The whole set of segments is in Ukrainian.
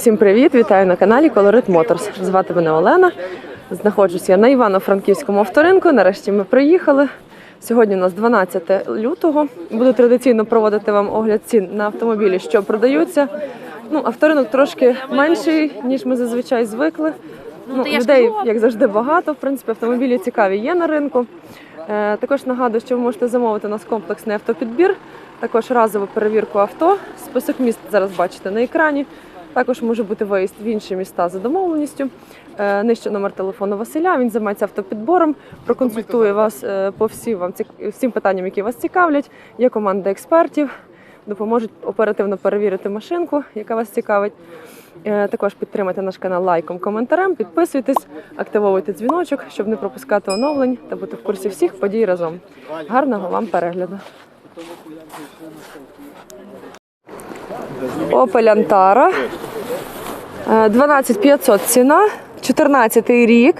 Всім привіт! Вітаю на каналі Colorit Motors. Звати мене Олена. Знаходжуся на Івано-Франківському авторинку. Нарешті ми приїхали. Сьогодні у нас 12 лютого. Буду традиційно проводити вам огляд цін на автомобілі, що продаються. Ну, авторинок трошки менший, ніж ми зазвичай звикли. Ну, я ж людей, як завжди, багато. В принципі, автомобілі цікаві є на ринку. Е, також нагадую, що ви можете замовити у нас комплексний автопідбір, також разову перевірку авто. Список міст зараз бачите на екрані. Також може бути виїзд в інші міста за домовленістю. Е, Нижче номер телефону Василя. Він займається автопідбором, проконсультує вас е, по всім вам всім питанням, які вас цікавлять. Є команда експертів, допоможуть оперативно перевірити машинку, яка вас цікавить. Е, Також підтримайте наш канал лайком, коментарем, підписуйтесь, активовуйте дзвіночок, щоб не пропускати оновлень та бути в курсі всіх подій разом. Гарного вам перегляду. Opel Antara. Е, 12500 ціна, 14 рік,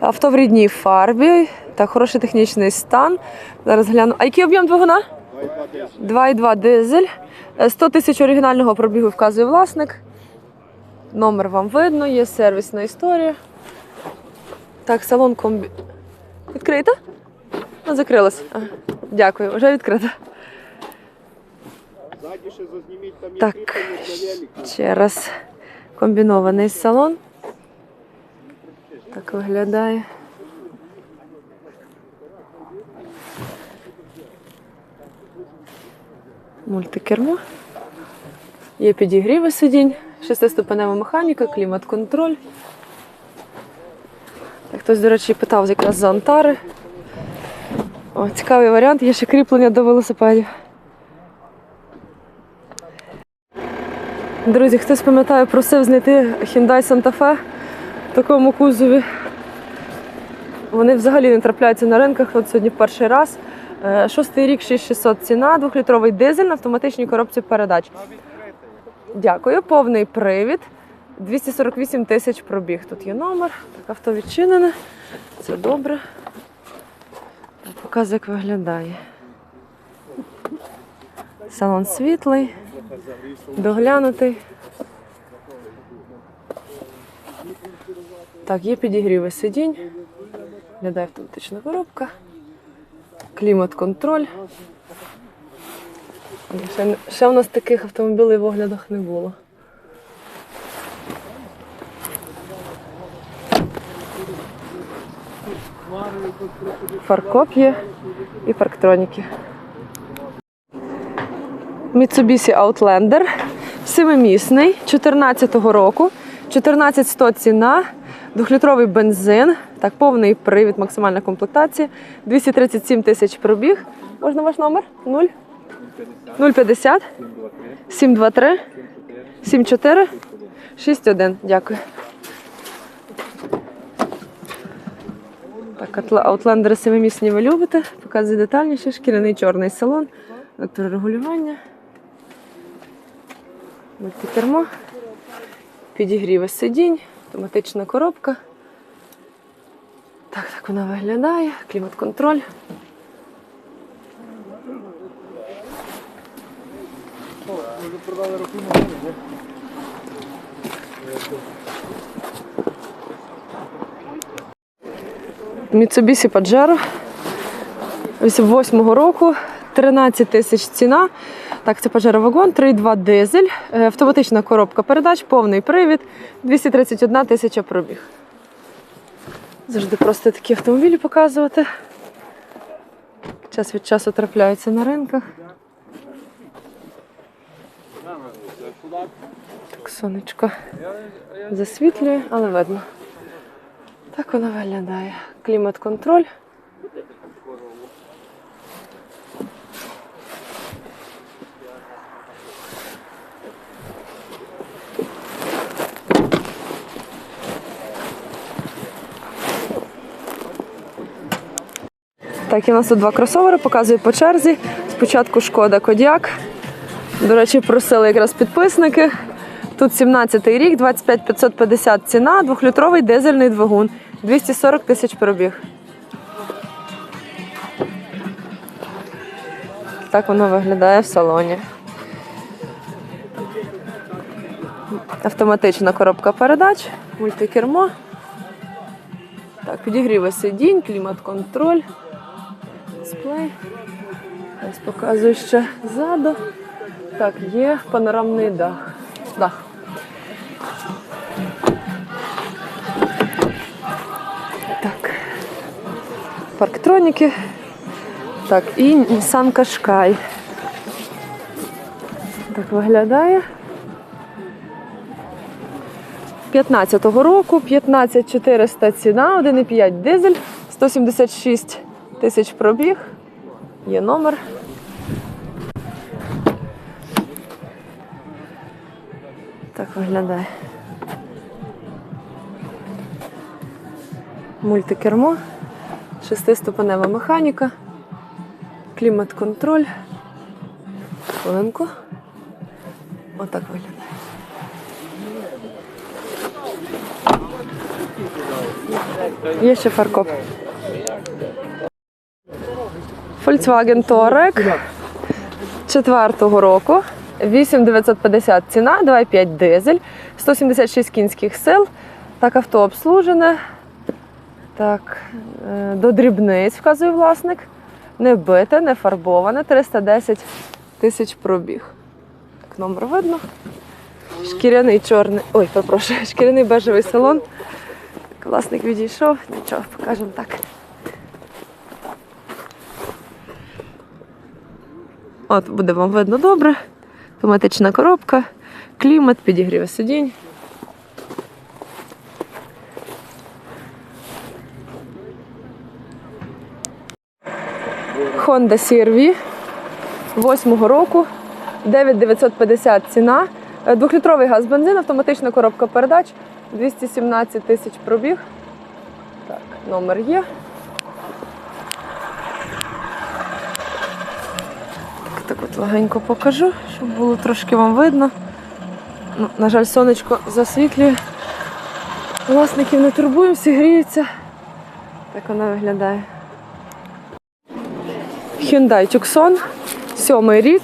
авто в рідній фарбі та хороший технічний стан. Зараз гляну. А який об'єм двигуна? 2,2 дизель. Е, 100 тисяч оригінального пробігу вказує власник. Номер вам видно, є сервісна історія. Так, салон комбі. Відкрита? Ну, закрилась. Дякую, вже відкрита. Ззаді ще зазніміть, там є Так, ще раз комбінований салон. Так виглядає. Мультикермо. Є підігріви сидінь, шестиступенева механіка, клімат-контроль. Хтось, до речі, питав якраз за Антари. О, цікавий варіант, є ще кріплення до велосипедів. Друзі, хтось пам'ятає, просив знайти Hyundai Santa Fe в такому кузові. Вони взагалі не трапляються на ринках. От сьогодні перший раз. Е, Шостий рік 6600 ціна, двохлітровий дизель на автоматичній коробці передач. Дякую, повний привід. 248 тисяч пробіг. Тут є номер. Так, авто відчинене. Це добре. Так, Показую, як виглядає. Салон світлий, доглянутий. Так, є підігріви сидінь. Глядає автоматична коробка. Клімат-контроль. Ще, ще в нас таких автомобілей в оглядах не було. Фаркоп є і парктроніки. Mitsubishi Outlander. Семимісний, 14-го року. 14100 ціна, двохлітровий бензин, так, повний привід, максимальна комплектація, 237 тисяч пробіг. Можна ваш номер? 0? 050 723 74 61. Дякую. Так, аутлендери семимісні ви любите. Показую детальніше. Шкіряний чорний салон, електрорегулювання, мультикермо, підігріви сидінь, автоматична коробка. Так, так вона виглядає, клімат-контроль. Mitsubishi Pajero 88 року, 13 тисяч ціна. Так, це Pajero вагон, 3,2 дизель, е, автоматична коробка передач, повний привід, 231 тисяча пробіг. Завжди просто такі автомобілі показувати. Час від часу трапляються на ринках. Так, сонечко засвітлює, але видно. Так вона виглядає. Клімат-контроль. Так, і у нас тут два кросовери, показую по черзі. Спочатку шкода Кодіак. До речі, просили якраз підписники. Тут 17-й рік, 25 550 ціна, двохлітровий дизельний двигун, 240 тисяч пробіг. Так воно виглядає в салоні. Автоматична коробка передач, мультикермо. Так, підігріви сидінь, клімат-контроль, дисплей. Ось показую ще ззаду. Так, є панорамний дах. Дах. Так. Парктроніки. Так, і Nissan Qashqai. Так виглядає. 15-го року, 15400 ціна, 1,5 дизель, 176 тисяч пробіг. Є номер. Так виглядає. Мультикермо, шестиступенева механіка, клімат-контроль. Хвилинку. Отак виглядає. Є ще фаркоп. Volkswagen Touareg четвертого року. 8950 ціна, 2,5 дизель, 176 кінських сил. Так, авто обслужене. Так, е, до дрібниць вказує власник. Не бите, не фарбоване, 310 тисяч пробіг. Так, номер видно. Шкіряний чорний. Ой, перепрошую, шкіряний бежевий салон. Власник відійшов, нічого, покажемо так. От буде вам видно добре. Автоматична коробка, клімат, підігрів сидінь. Honda CR-V 8 року, 9950 ціна. Е, Двохлітровий газ бензин, автоматична коробка передач, 217 тисяч пробіг. Так, номер є. Так, так от легенько покажу, щоб було трошки вам видно. Ну, на жаль, сонечко засвітлює. Власників не турбуємо, всі гріються. Так вона виглядає. Hyundai Tucson, сьомий рік,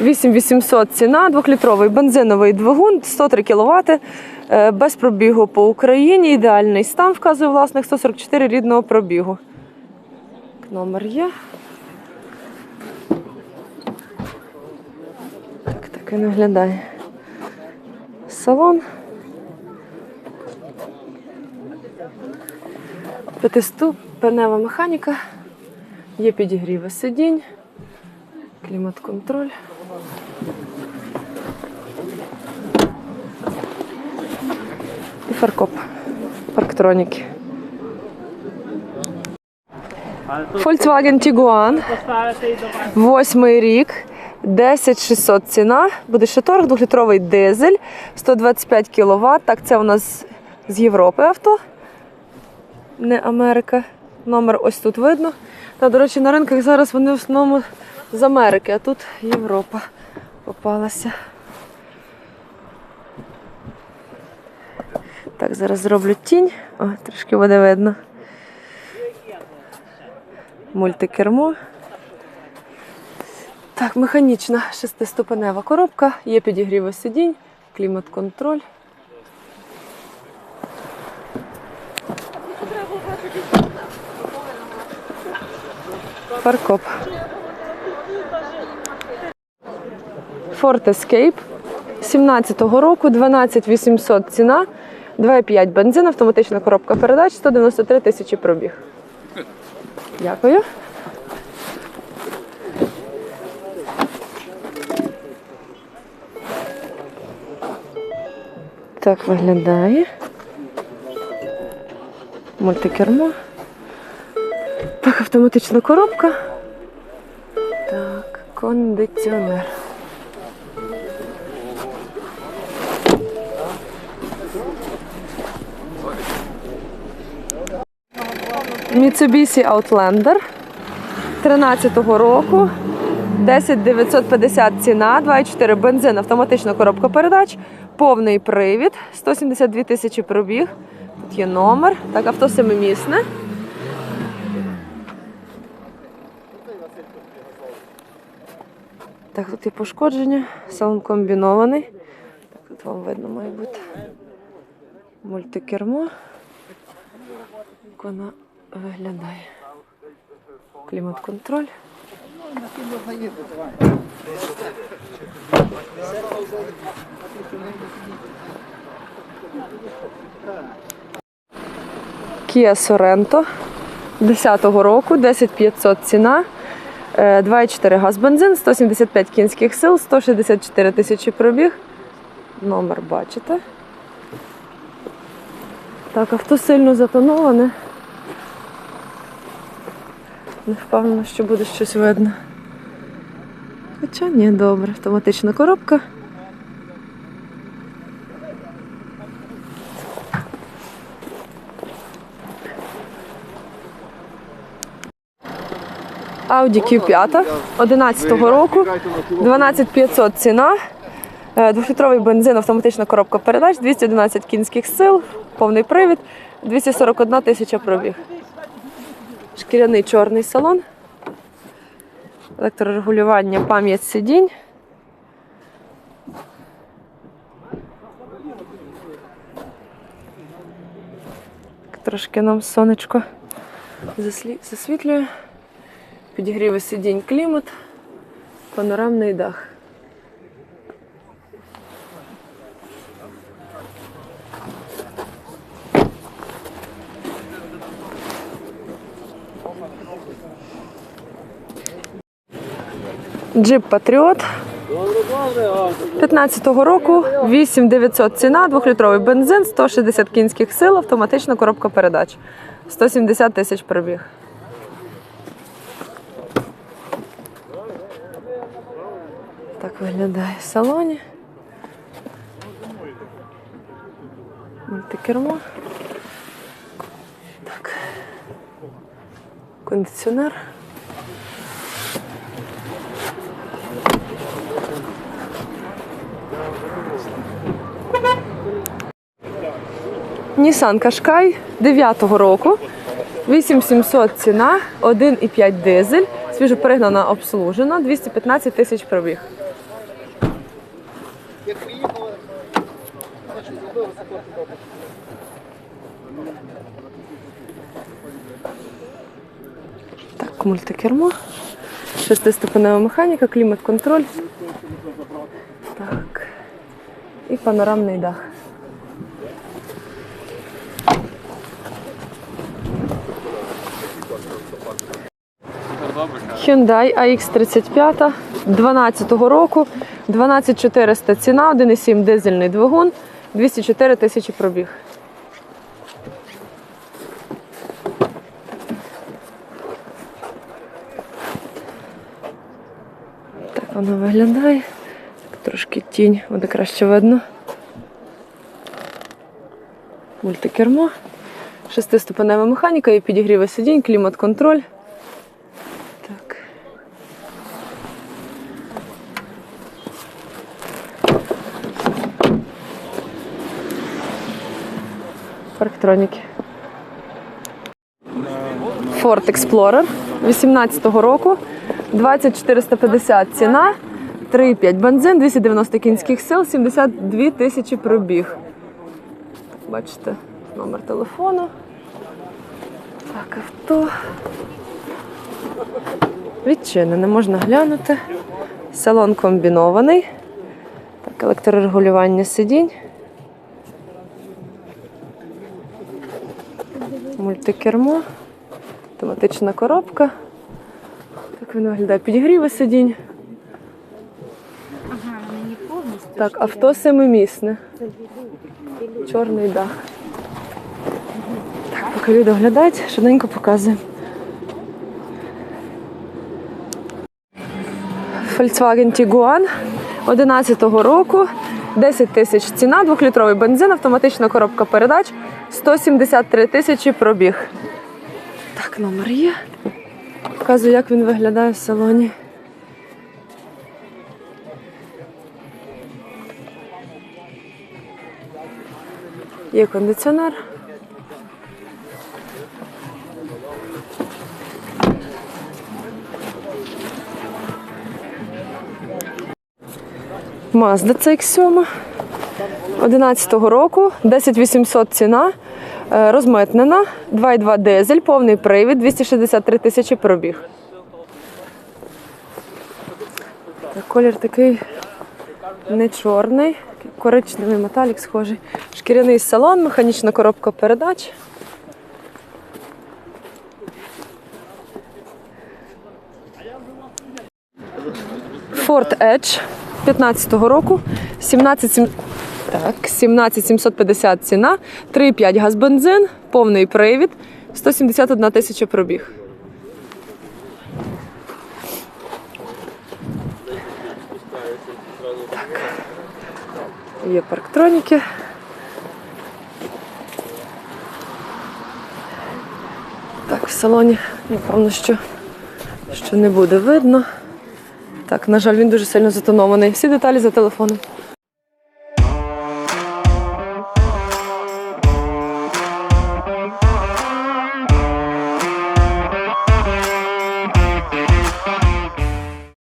8800 ціна, двохлітровий бензиновий двигун, 103 кВт, е, без пробігу по Україні, ідеальний стан, вказує власник, 144 рідного пробігу. Номер є. Він виглядає. Салон. П'ятиступенева механіка. Є підігріви сидінь, клімат-контроль. І фаркоп. Парктроніки. Volkswagen Tiguan. Восьмий рік. 10600 ціна. Буде ще торг, двохлітровий дизель, 125 кВт. Так, це у нас з Європи авто. Не Америка. Номер ось тут видно. Та, до речі, на ринках зараз вони в основному з Америки, а тут Європа попалася. Так, зараз зроблю тінь. О, трішки буде видно. Мультикермо. Так, механічна шестиступенева коробка, є підігріви сидінь, клімат-контроль. Фаркоп. Ford Escape 17-го року, 12800 ціна, 2,5 бензин, автоматична коробка передач, 193 тисячі пробіг. Дякую. Так виглядає. Мультикермо. Так, автоматична коробка. Так, кондиціонер. Mitsubishi Outlander 13-го року. 10950 ціна, 2,4 бензин, автоматична коробка передач, повний привід, 172 тисячі пробіг. Тут є номер. Так, авто семимісне. Так, тут є пошкодження, салон комбінований. Так, Тут вам видно має бути мультикермо. Як вона виглядає. Клімат-контроль. Kia Sorento 10-го року, 10500 ціна, е, 2,4 газ бензин, 175 кінських сил, 164 тисячі пробіг. Номер бачите. Так, авто сильно затоноване. Не впевнена, що буде щось видно. Хоча ні, добре. Автоматична коробка. Audi Q5 11-го року, 12500 ціна. Е, Двохлітровий бензин, автоматична коробка передач, 211 кінських сил, повний привід, 241 тисяча пробіг. Шкіряний чорний салон. Електрорегулювання, пам'ять сидінь. Трошки нам сонечко засвітлює. Підігріви сидінь клімат, панорамний дах. Джип Патріот 15-го року, 8900 ціна, 2-літровий бензин, 160 кінських сил, автоматична коробка передач, 170 тисяч пробіг. Так виглядає в салоні. Мультикермо. Так. Кондиціонер. Nissan Qashqai 9-го року. 8700 ціна, 1,5 дизель, свіжо перегнана обслужена, 215 тисяч пробіг. Так, мультикермо. Шестиступенева механіка, клімат-контроль. Так. І панорамний дах. Hyundai AX35 12-го року, 12400 ціна, 1,7 дизельний двигун, 204 тисячі пробіг. Так воно виглядає. Трошки тінь, буде краще видно. Мультикермо, шестиступенева механіка і підігріви сидінь, клімат-контроль. Парктроніки. Ford Explorer 18-го року. 20450 ціна. 3,5 бензин, 290 кінських сил, 72 тисячі пробіг. Бачите, номер телефону. Так, авто. Відчинене, можна глянути. Салон комбінований. Так, електрорегулювання сидінь. Мультикермо. Автоматична коробка. Так він виглядає. Підігріви сидінь. Ага, не повністю. Так, авто семимісне. Чорний дах. Так, поки люди оглядають, швиденько показує. Volkswagen Tiguan 11-го року. 10 тисяч ціна, 2-літровий бензин, автоматична коробка передач, 173 тисячі пробіг. Так, номер є. Показую, як він виглядає в салоні. Є кондиціонер. Mazda CX-7. 11-го року, 10800 ціна, розмитнена, 2,2 дизель, повний привід, 263 тисячі пробіг. Колір такий не чорний, коричневий металік схожий. Шкіряний салон, механічна коробка передач. Ford Edge 15-го року, 17, сім- так, 17750 ціна, 3,5 газ бензин, повний привід, 171 тисяча пробіг. Є парктроніки. Так, в салоні, напевно, що, що не буде видно. Так, на жаль, він дуже сильно затонований. Всі деталі за телефоном.